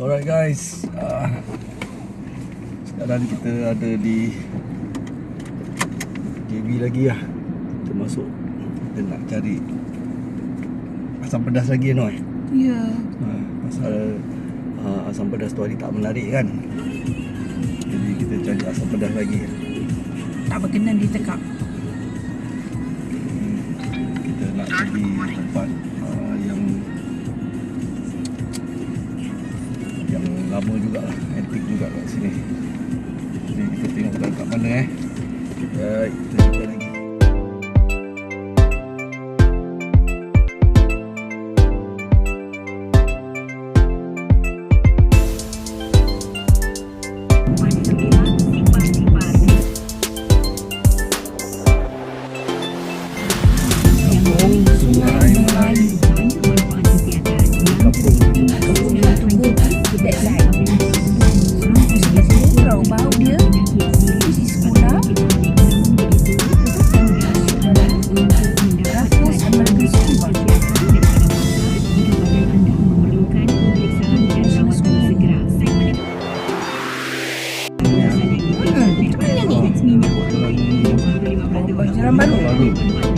Alright guys. Uh, Sekarang kita ada di JB lagi lah. Kita masuk. Kita nak cari Asam pedas lagi Noy Ya. uh, Pasal uh, Asam pedas tu hari tak menarik kan? Jadi kita cari asam pedas lagi. Tak berkenan ditekak. Hmm, Kita nak pergi tempat Lama jugalah Antik juga kat sini. Jadi kita tengok kat, mana eh. Kita jumpa lagi ni? Banjaran baru.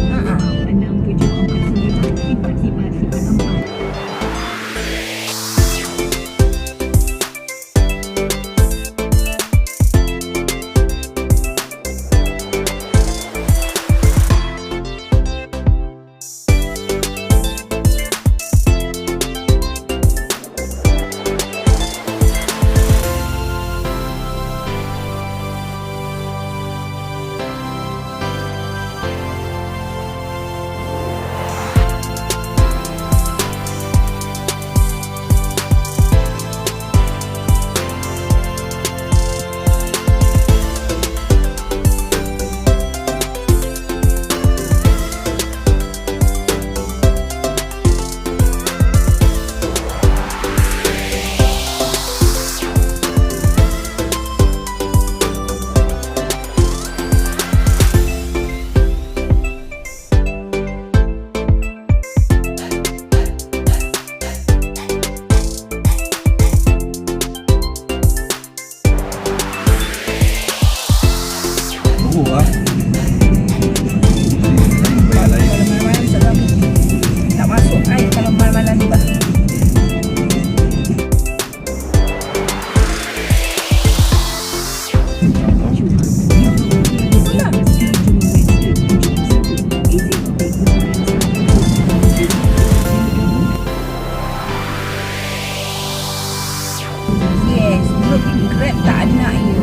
Grab tak ada ya.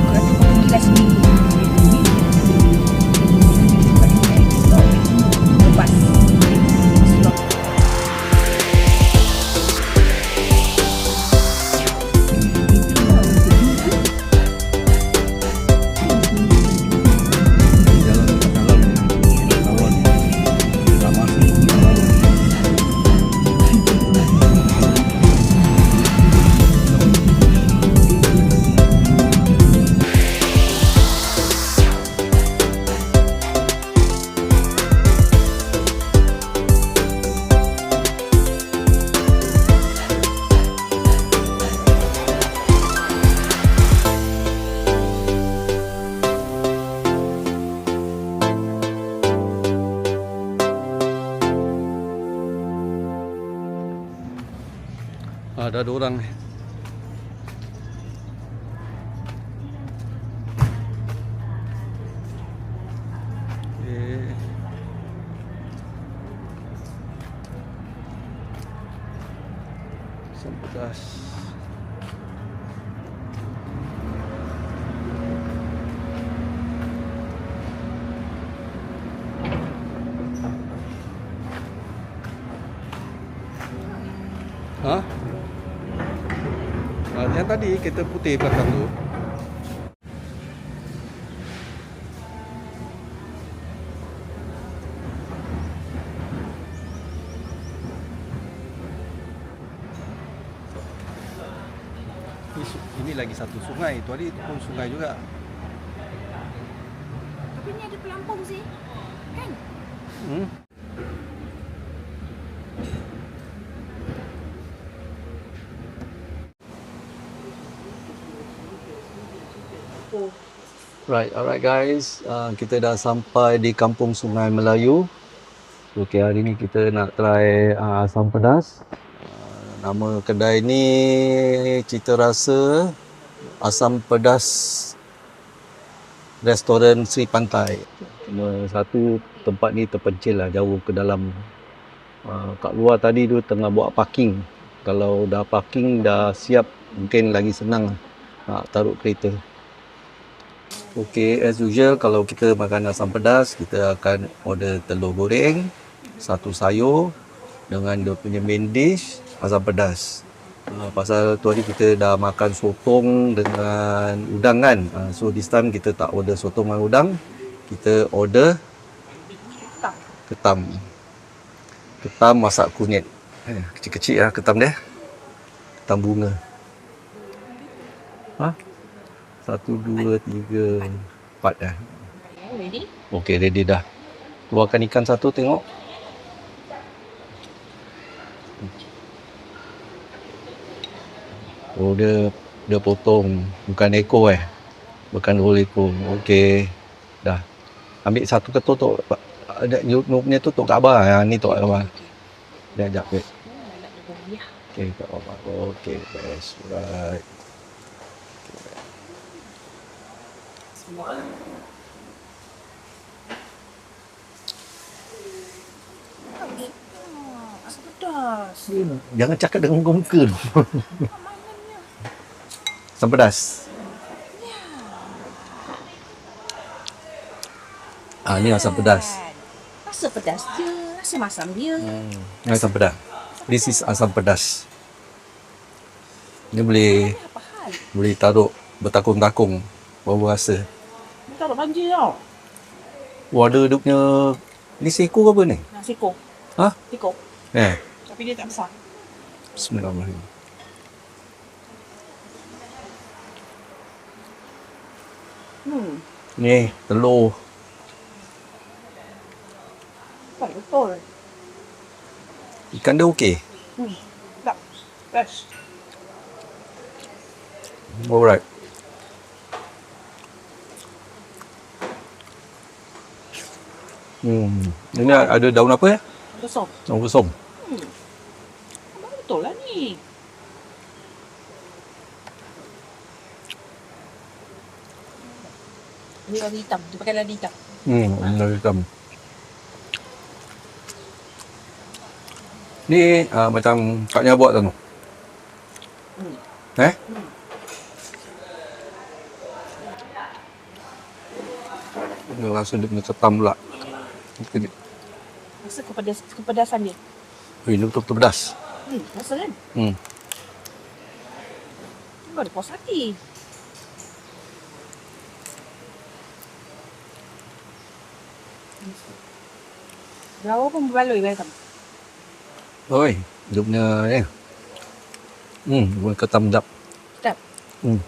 Kata kau pergilah sendiri. Ah, dah ada orang ni. Eh. Asam pedas. Ha? Ah, yang tadi kereta putih belakang tu. Ini, lagi satu sungai. Tu hari tu pun sungai juga. Tapi ni ada pelampung sih. Kan? Hmm? Right, alright guys. Uh, kita dah sampai di Kampung Sungai Melayu. Okay, hari ni kita nak try uh, asam pedas. Uh, nama kedai ni Cita Rasa Asam Pedas Restoran Sri Pantai. Cuma satu tempat ni terpencil lah jauh ke dalam. Uh, kat luar tadi tu tengah buat parking. Kalau dah parking dah siap mungkin lagi senang nak taruh kereta. Okay, as usual kalau kita makan asam pedas, kita akan order telur goreng, satu sayur dengan dia punya main dish asam pedas. Uh, pasal tu hari kita dah makan sotong dengan udang kan. Uh, so this time kita tak order sotong dengan udang, kita order ketam. Ketam masak kunyit. Eh, kecil-kecil lah ketam dia. Ketam bunga. Ha? Satu, dua, tiga, empat dah. Ready? Okey, ready dah. Keluarkan ikan satu tengok. Oh, dia dia potong bukan ekor eh. Bukan whole ekor. Okey. Dah. Ambil satu ketul tu. Ada nyupnya tu tok khabar. Ha, ni tok khabar. Dah jap wait. Okey, tak apa. Okey, best. Right. Asam pedas. Jangan cakap dengan muka-muka tu. Asam pedas. Ah, ni asam pedas. Rasa pedas dia. Rasa masam dia. Ni asam pedas. This is asam pedas. Ni boleh boleh taruh bertakung-takung baru rasa. Ni taruh banjir tau. Ada dia punya ni seekor ke apa ni? Nah, siko. Ha? Siko. Eh, Tapi dia tak besar. bismillahirrahmanirrahim. Hmm. Ni telur. Baik betul. Ikan dia okey. Hmm. Tak. Best. Alright. Hmm. Ini ada daun apa ya? Besar. Daun kosong. Betul lah ni. Ni ladi hitam. Dia pakai ladi hitam. Hmm, daun hitam. Ni uh, macam kaknya buat tu. Hmm. Eh? Dia rasa dia punya ketam pula. Rasa kepedas, kepedasan dia. Ui, dia betul-betul pedas. Hmm. Rasa kan? Hmm. Kau ada puas hati. Berapa pun berbaloi welcome. Oi, dia punya eh. Hmm, dia punya ketam sedap. Sedap. Hmm.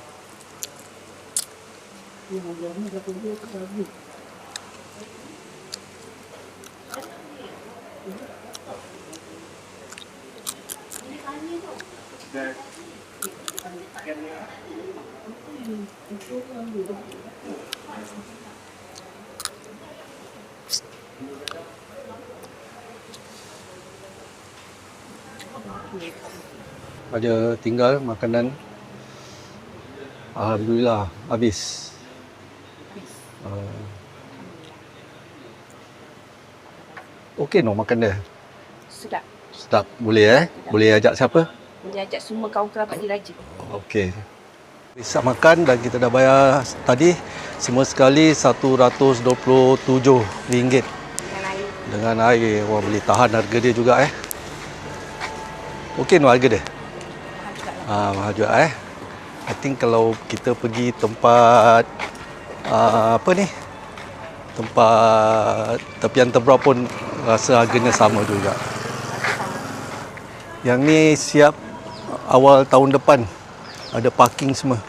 Ada tinggal makanan. Alhamdulillah habis. Okey no makan dia. Sedap. Sedap. Boleh eh? Boleh ajak siapa? Dia ajak semua kaum kerabat diraja. Okey. Bisa makan dan kita dah bayar tadi semua sekali RM127 Dengan air. dengan air. Wah boleh tahan harga dia juga eh. Okey no harga dia. Mahal juga lah. Ah, mahal juga eh. I think kalau kita pergi tempat uh, apa ni? Tempat tepian tebrau pun rasa harganya sama juga. Yang ni siap awal tahun depan. Ada parking semua.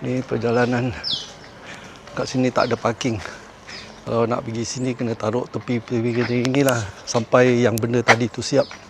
Ni perjalanan kat sini tak ada parking. Kalau nak pergi sini kena taruh tepi tepi ni lah sampai yang benda tadi tu siap.